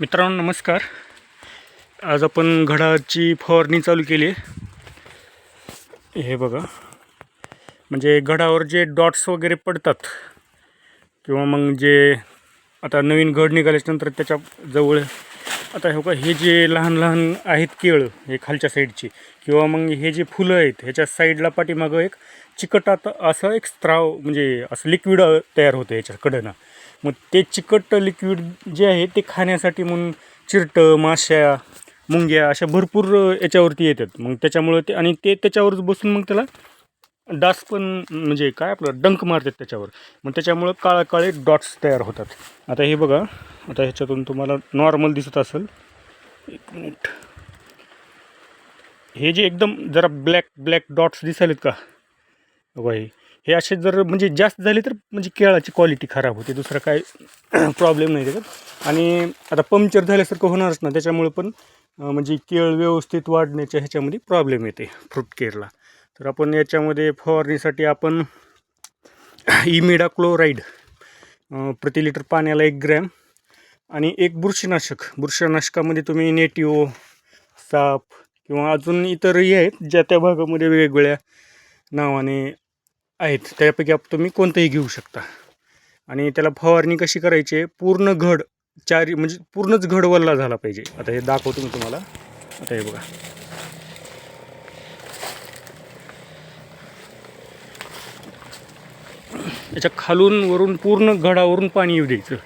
मित्रांनो नमस्कार. आज आपण घडाची फवारणी चालू केली आहे. हे बघा. म्हणजे घडावर जे डॉट्स वगैरे पडतात किंवा मग जे आता नवीन घड निघाल्याच्यानंतर त्याच्याजवळ आता हे बघा हे जे लहान लहान आहेत केळं हे खालच्या साईडची किंवा मग हे जे फुलं आहेत ह्याच्या साईडला पाठीमागं एक चिकटात असं एक स्त्राव म्हणजे असं लिक्विड तयार होतं याच्या कडनं मग ते चिकट लिक्विड जे आहे ते खाण्यासाठी म्हणून चिरटं माश्या मुंग्या अशा भरपूर याच्यावरती येतात. मग त्याच्यामुळं ते आणि ते त्याच्यावरच बसून मग त्याला डास पण म्हणजे काय आपलं डंक मारतात त्याच्यावर. मग त्याच्यामुळं काळा काळे डॉट्स तयार होतात. आता हे बघा आता ह्याच्यातून तुम्हाला नॉर्मल दिसत असेल. एक मिनिट हे जे एकदम जरा ब्लॅक ब्लॅक डॉट्स दिसायलेत का? वय. हे असे जर म्हणजे जास्त झाले तर म्हणजे केळाची क्वालिटी खराब होते. दुसरा काय प्रॉब्लेम नाही त्याच्यात. आणि आता पंक्चर झाल्यासारखं होणारच ना. त्याच्यामुळे पण म्हणजे केळ व्यवस्थित वाढण्याच्या ह्याच्यामध्ये प्रॉब्लेम येते फ्रूट केअरला तर आपण याच्यामध्ये फवारणीसाठी आपण इमिडा क्लोराईड प्रति लिटर पाण्याला एक ग्रॅम आणि एक बुरशीनाशक. बुरशीनाशकामध्ये तुम्ही नेटिओ साप किंवा अजून इतरही आहेत ज्या त्या भागामध्ये वेगवेगळ्या नावाने आहेत. त्यापैकी आप तुम्ही कोणतंही घेऊ शकता. आणि त्याला फवारणी कशी करायची आहे? पूर्ण घड चारी म्हणजे पूर्णच घड वल्ला झाला पाहिजे. आता हे दाखवतो मी तुम्हाला. आता हे बघा. याच्या खालून वरून पूर्ण घडावरून पाणी येऊ द्यायचं.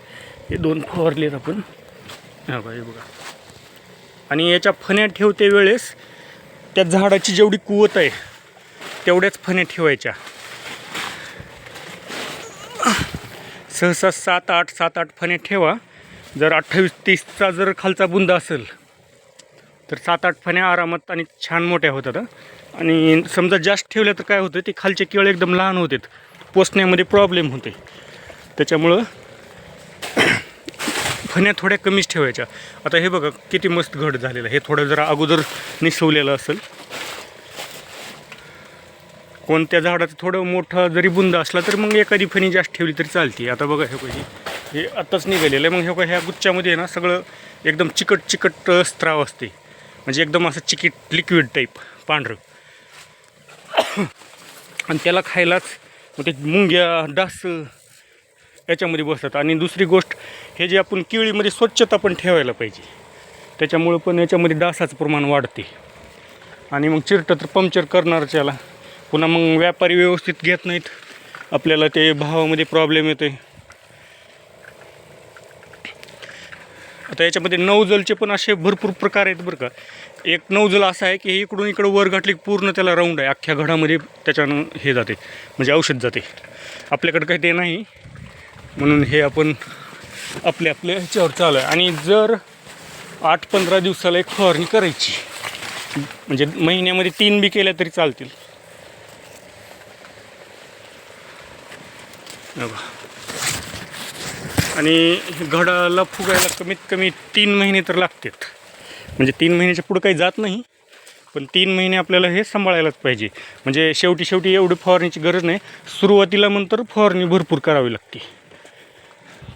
हे दोन फवारलेत आपण. हा बघा हे बघा. आणि याच्या फण्या ठेवते वेळेस त्या झाडाची जेवढी कुवत आहे तेवढ्याच फण्या ठेवायच्या. सहसा सात आठ सात आठ फणे ठेवा. जर अठ्ठावीस तीसचा जर खालचा बुंद असेल तर सात आठ फण्या आरामात आणि छान मोठ्या होतात आणि समजा जास्त ठेवल्या तर काय होतं ते खालचे केळ एकदम लहान होते पोचण्यामध्ये प्रॉब्लेम होते. त्याच्यामुळं फण्या थोड्या कमीच ठेवायच्या. आता हे बघा किती मस्त घट झालेलं हे थोडं जरा अगोदर निसवलेलं असेल. कोणत्या झाडाचं थोडं मोठं जरी बुंद असला तर मग एखादी फणी जास्त ठेवली तरी चालते. आता बघा हे कशी हे आत्ताच निघालेलं आहे. मग हे बघा ह्या गुच्छामध्ये ना सगळं एकदम चिकट चिकट स्त्राव असते. म्हणजे एकदम असं चिकीट लिक्विड टाईप पांढरं. आणि त्याला खायलाच मग ते मुंग्या डास याच्यामध्ये बसतात. आणि दुसरी गोष्ट हे जे आपण केळीमध्ये स्वच्छता पण ठेवायला पाहिजे. त्याच्यामुळं पण याच्यामध्ये डासाचं प्रमाण वाढते. आणि मग चिरटं तर पंक्चर करणारच याला. पुन्हा मग व्यापारी व्यवस्थित घेत नाहीत. आपल्याला ते भावामध्ये प्रॉब्लेम येतो आता याच्यामध्ये नवजलचे पण असे भरपूर प्रकार आहेत बरं का. एक नवजल असं आहे की हे इकडून इकडं वर घातली पूर्ण त्याला राऊंड आहे. अख्ख्या घडामध्ये त्याच्यानं हे जाते. म्हणजे औषध जाते. आपल्याकडं काही ते नाही. म्हणून हे आपण आपल्या आपल्या ह्याच्यावर चालू आहे आणि जर आठ पंधरा दिवसाला एक फवारणी करायची. म्हणजे महिन्यामध्ये तीन बी केल्या तरी चालतील. बघा. आणि घडाला फुगायला कमीत कमी तीन महिने तर लागतात. म्हणजे तीन महिन्याच्या पुढं काही जात नाही पण तीन महिने आपल्याला हे सांभाळायलाच पाहिजे. म्हणजे शेवटी शेवटी एवढी फवारणीची गरज नाही. सुरुवातीला नंतर फवारणी भरपूर करावी लागते.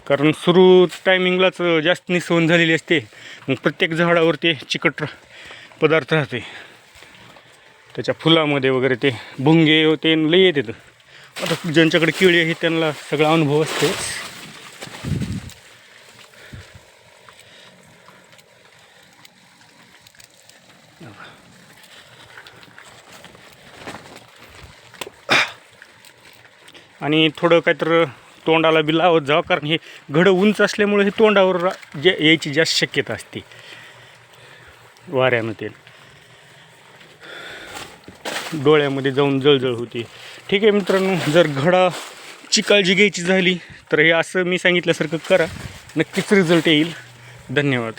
कारण सुरू टायमिंगलाच जास्त निसवण झालेली असते. मग प्रत्येक झाडावरती चिकट पदार्थ राहते. त्याच्या फुलामध्ये वगैरे ते भुंगे ते लई येतात आता ज्यांच्याकडे केळी आहे त्यांना सगळा अनुभव असतो. आणि थोडं काहीतर तोंडाला बी लावत जावं कारण हे घडं उंच असल्यामुळे हे तोंडावर रा- जे यायची जास्त शक्यता असते. वाऱ्यानं ते डोळ्यामध्ये जाऊन जळजळ होती. ठीक आहे मित्रांनो जर घडाची काळजी घ्यायची झाली तर हे असं मी सांगितल्यासारखं करा. नक्कीच रिझल्ट येईल. धन्यवाद.